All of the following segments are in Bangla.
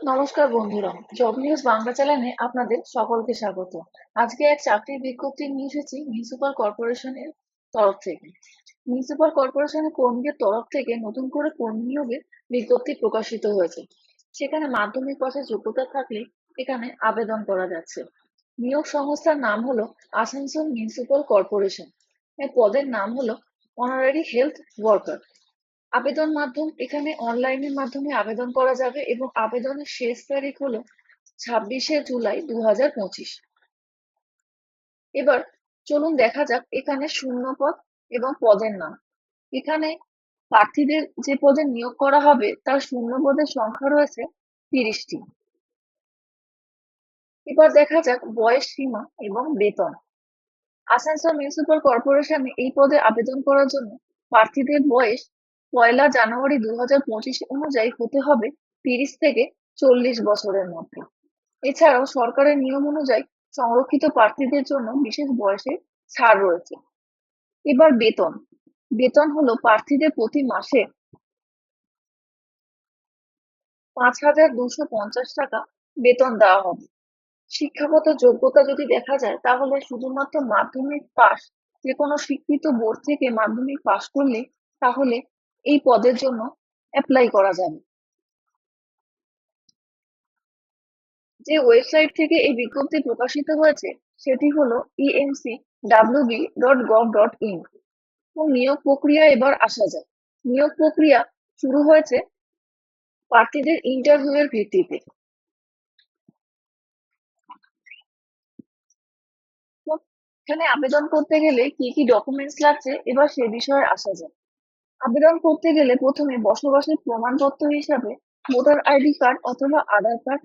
নমস্কার বন্ধুরা জব নিউজ বাংলা চ্যানেলে আপনাদের সকলকে স্বাগত। আজকে এক চাকরির বিজ্ঞপ্তি নিয়ে এসেছি মিউনিসিপাল কর্পোরেশনের তরফ থেকে। মিউনিসিপাল কর্পোরেশনের কর্মীদের তরফ থেকে নতুন করে কর্মী নিয়োগের বিজ্ঞপ্তি প্রকাশিত হয়েছে। সেখানে মাধ্যমিক পাশে যোগ্যতা থাকলে এখানে আবেদন করা যাচ্ছে। নিয়োগ সংস্থার নাম হলো আসানসোল মিউনিসিপাল কর্পোরেশন এর পদের নাম হলো অনারারি হেলথ ওয়ার্কার আবেদন মাধ্যম, এখানে অনলাইনের মাধ্যমে আবেদন করা যাবে এবং আবেদনের শেষ তারিখ হলো ছাব্বিশে জুলাই দু হাজার পঁচিশ। এবার চলুন দেখা যাক এখানে শূন্য পদ এবং পদের নাম। এখানে প্রার্থীদের যে পদে নিয়োগ করা হবে, তার শূন্য পদের সংখ্যা রয়েছে তিরিশটি। এবার দেখা যাক বয়স সীমা এবং বেতন। আসানসোল মিউনিসিপাল কর্পোরেশনে এই পদে আবেদন করার জন্য প্রার্থীদের বয়স পয়লা জানুয়ারি দু হাজার পঁচিশ অনুযায়ী হতে হবে তিরিশ থেকে চল্লিশ বছরের মধ্যে। এছাড়াও সরকারের নিয়ম অনুযায়ী সংরক্ষিত প্রার্থীদের জন্য বিশেষ বয়সে ছাড় রয়েছে। এবার বেতন। বেতন হলো প্রার্থীদের প্রতি মাসে পাঁচ হাজার দুশো পঞ্চাশ টাকা বেতন দেওয়া হবে। শিক্ষাগত যোগ্যতা যদি দেখা যায়, তাহলে শুধুমাত্র মাধ্যমিক পাস যে কোনো স্বীকৃত বোর্ড থেকে মাধ্যমিক পাস করলে তাহলে এই পদের জন্য অ্যাপ্লাই করা যাবে। যে ওয়েবসাইট থেকে এই বিজ্ঞপ্তি প্রকাশিত হয়েছে, সেটি হলো EMC WB dot gov dot in এবং নিয়োগ প্রক্রিয়া এবার আসা যায় নিয়োগ প্রক্রিয়া শুরু হয়েছে প্রার্থীদের ইন্টারভিউ এর ভিত্তিতে। এখানে আবেদন করতে গেলে কি কি ডকুমেন্টস লাগছে, এবার সে বিষয়ে আসা যায় আবেদন করতে গেলে প্রথমে বসবাসের প্রমাণপত্র হিসাবে ভোটার আইডি কার্ড অথবা আধার কার্ড,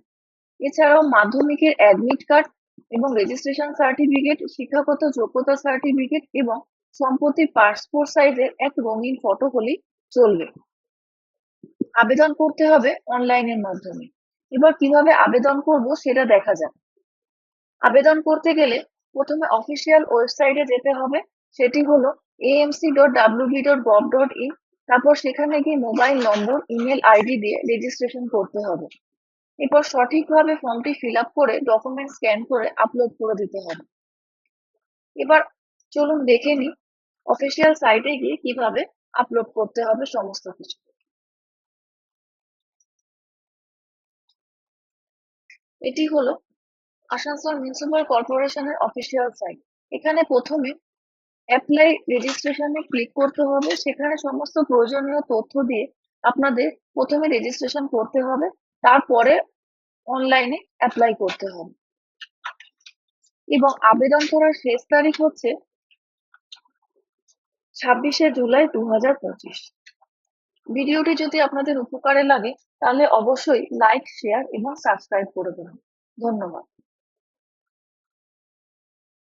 এছাড়াও মাধ্যমিকের অ্যাডমিট কার্ড এবং রেজিস্ট্রেশন সার্টিফিকেট শিক্ষাগত যোগ্যতা সার্টিফিকেট এবং সম্পত্তির পাসপোর্ট সাইজের এক রঙিন ফটো হলেই চলবে। আবেদন করতে হবে অনলাইনের মাধ্যমে। এবার কীভাবে আবেদন করব সেটা দেখা যাক। আবেদন করতে গেলে প্রথমে অফিসিয়াল ওয়েবসাইটে যেতে হবে, সেটি হলো ইন তারপর সেখানে গিয়ে মোবাইল নম্বর ইমেল আইডি দিয়ে রেজিস্ট্রেশন করতে হবে। এরপর সঠিকভাবে ফর্মটি ফিল আপ করে ডকুমেন্ট স্ক্যান করে আপলোড করে দিতে হবে। এবার চলুন দেখে নিই অফিসিয়াল সাইটে গিয়ে কীভাবে আপলোড করতে হবে সমস্ত কিছু। এটি হলো আসানসোল মিউনিসিপাল কর্পোরেশনের অফিসিয়াল সাইট এখানে প্রথমে অ্যাপ্লাই রেজিস্ট্রেশনে ক্লিক করতে হবে। সেখানে সমস্ত প্রয়োজনীয় তথ্য দিয়ে আপনাদের প্রথমে রেজিস্ট্রেশন করতে হবে। তারপরে অনলাইনে অ্যাপ্লাই করতে হবে। এবং আবেদন করার শেষ তারিখ হচ্ছে ছাব্বিশে জুলাই দু হাজার পঁচিশ। ভিডিওটি যদি আপনাদের উপকারে লাগে, তাহলে অবশ্যই লাইক শেয়ার এবং সাবস্ক্রাইব করে দেবেন। ধন্যবাদ।